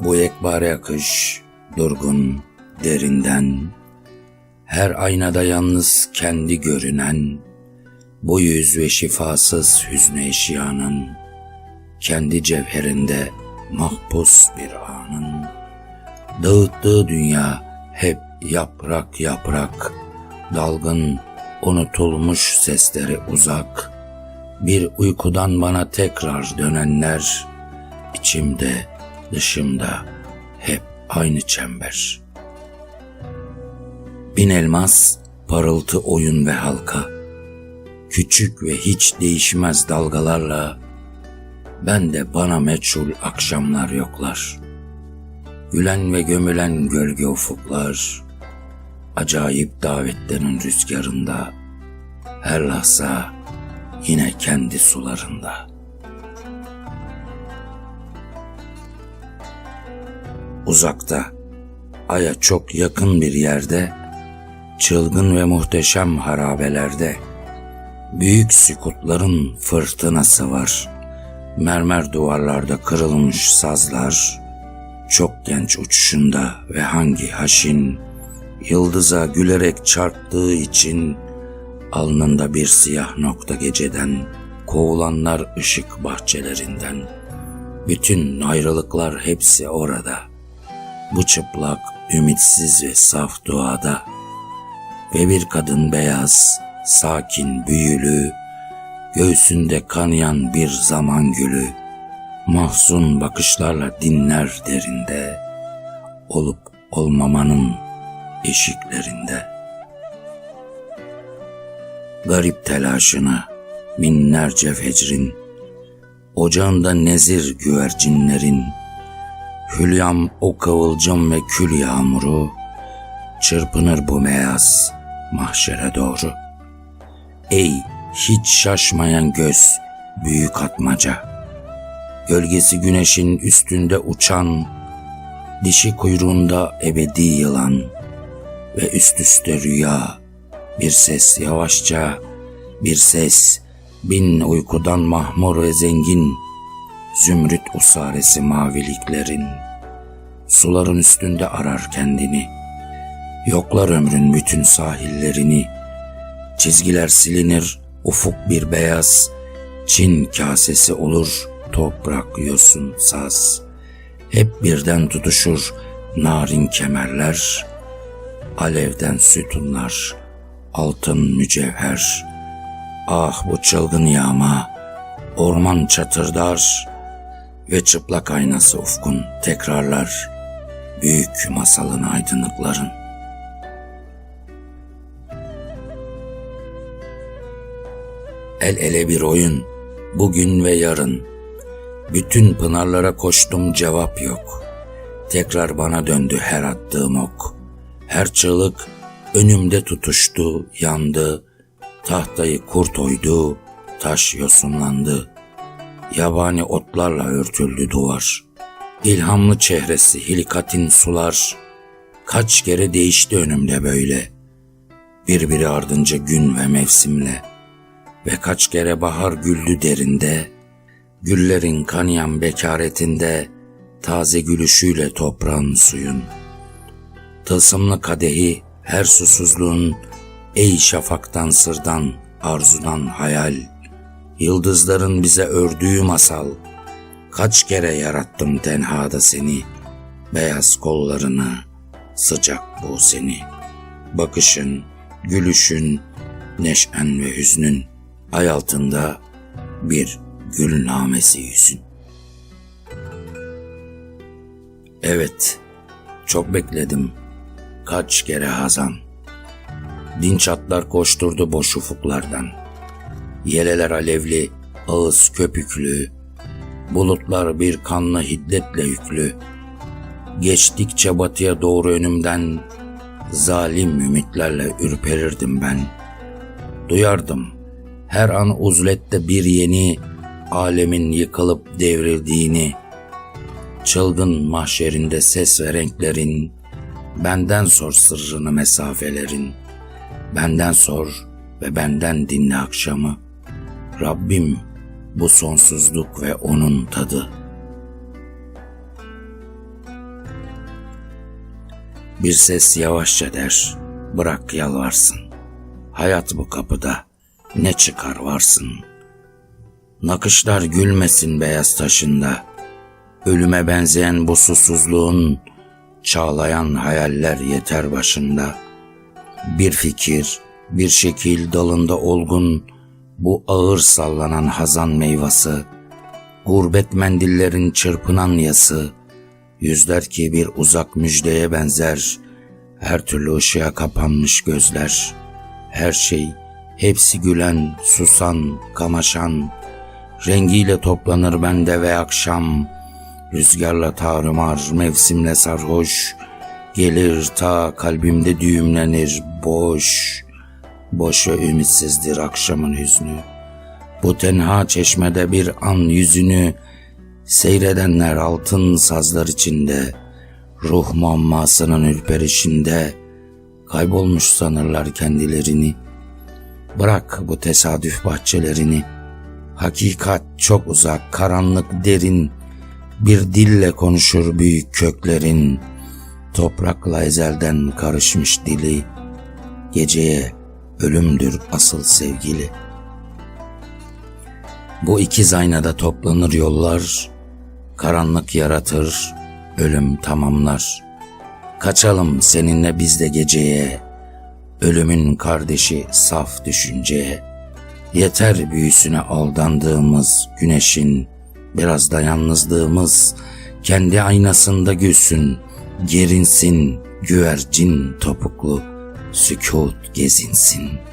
Bu ekbare akış, durgun, derinden, her aynada yalnız kendi görünen, bu yüz ve şifasız hüznü eşyanın, kendi cevherinde mahpus bir anın, dağıttığı dünya hep yaprak yaprak, dalgın, unutulmuş sesleri uzak, bir uykudan bana tekrar dönenler, içimde, dışımda hep aynı çember. Bin elmas, parıltı oyun ve halka, küçük ve hiç değişmez dalgalarla, ben de bana meçhul akşamlar yoklar. Gülen ve gömülen gölge ufuklar, acayip davetlerin rüzgarında, her lahza yine kendi sularında. Uzakta, aya çok yakın bir yerde, çılgın ve muhteşem harabelerde, büyük sükutların fırtınası var. Mermer duvarlarda kırılmış sazlar, çok genç uçuşunda ve hangi haşin, yıldıza gülerek çarptığı için alnında bir siyah nokta geceden, kovulanlar ışık bahçelerinden, bütün ayrılıklar hepsi orada. Bu çıplak, ümitsiz ve saf doğada ve bir kadın beyaz, sakin, büyülü, göğsünde kanayan bir zaman gülü, mahzun bakışlarla dinler derinde, olup olmamanın eşiklerinde. Garip telaşını binlerce fecrin, ocağında nezir güvercinlerin, hülyam o kıvılcım ve kül yağmuru, çırpınır bu beyaz mahşere doğru. Ey hiç şaşmayan göz, büyük atmaca, gölgesi güneşin üstünde uçan, dişi kuyruğunda ebedi yılan ve üst üste rüya, bir ses yavaşça, bir ses, bin uykudan mahmur ve zengin, zümrüt usaresi maviliklerin, suların üstünde arar kendini, yoklar ömrün bütün sahillerini, çizgiler silinir, ufuk bir beyaz, Çin kasesi olur, toprak yosun saz, hep birden tutuşur narin kemerler, alevden sütunlar, altın mücevher, ah bu çılgın yağma, orman çatırdar, ve çıplak aynası ufkun tekrarlar büyük masalın aydınlıkların. El ele bir oyun, bugün ve yarın. Bütün pınarlara koştum cevap yok. Tekrar bana döndü her attığım ok. Her çığlık önümde tutuştu, yandı. Tahtayı kurt oydu, taş yosunlandı.'' Yabani otlarla örtüldü duvar. İlhamlı çehresi hilikatin sular. Kaç kere değişti önümde böyle. Birbiri ardınca gün ve mevsimle. Ve kaç kere bahar güldü derinde. Güllerin kanayan bekaretinde taze gülüşüyle toprağın suyun. Tılsımlı kadehi her susuzluğun ey şafaktan sırdan arzudan hayal.'' Yıldızların bize ördüğü masal. Kaç kere yarattım tenhada seni. Beyaz kollarını, sıcak bu seni. Bakışın, gülüşün, neşen ve hüznün. Ay altında bir gül namesi yüzün. Evet, çok bekledim. Kaç kere hazan. Dinç atlar koşturdu boş ufuklardan.'' Yeleler alevli, ağız köpüklü, bulutlar bir kanlı hiddetle yüklü. Geçtikçe batıya doğru önümden zalim ümitlerle ürperirdim ben. Duyardım her an uzlette bir yeni alemin yıkılıp devrildiğini, çılgın mahşerinde ses ve renklerin, benden sor sırrını mesafelerin, benden sor ve benden dinle akşamı.'' Rabbim bu sonsuzluk ve onun tadı. Bir ses yavaşça der, bırak yalvarsın. Hayat bu kapıda, ne çıkar varsın. Nakışlar gülmesin beyaz taşında. Ölüme benzeyen bu susuzluğun, çağlayan hayaller yeter başında. Bir fikir, bir şekil dalında olgun, bu ağır sallanan hazan meyvası, gurbet mendillerin çırpınan yası, yüzler ki bir uzak müjdeye benzer, her türlü ışığa kapanmış gözler, her şey, hepsi gülen, susan, kamaşan, rengiyle toplanır bende ve akşam, rüzgarla tarımar, mevsimle sarhoş, gelir ta kalbimde düğümlenir boş, boş ve ümitsizdir akşamın hüznü. Bu tenha çeşmede bir an yüzünü seyredenler altın sazlar içinde, ruh muammasının ürperişinde kaybolmuş sanırlar kendilerini. Bırak bu tesadüf bahçelerini. Hakikat çok uzak, karanlık derin, bir dille konuşur büyük köklerin. Toprakla ezelden karışmış dili, geceye ölümdür asıl sevgili. Bu ikiz aynada toplanır yollar, karanlık yaratır, ölüm tamamlar. Kaçalım seninle biz de geceye, ölümün kardeşi saf düşünceye. Yeter büyüsüne aldandığımız güneşin, biraz da yalnızlığımız, kendi aynasında gülsün, gerinsin, güvercin topuklu, sükut gezinsin.''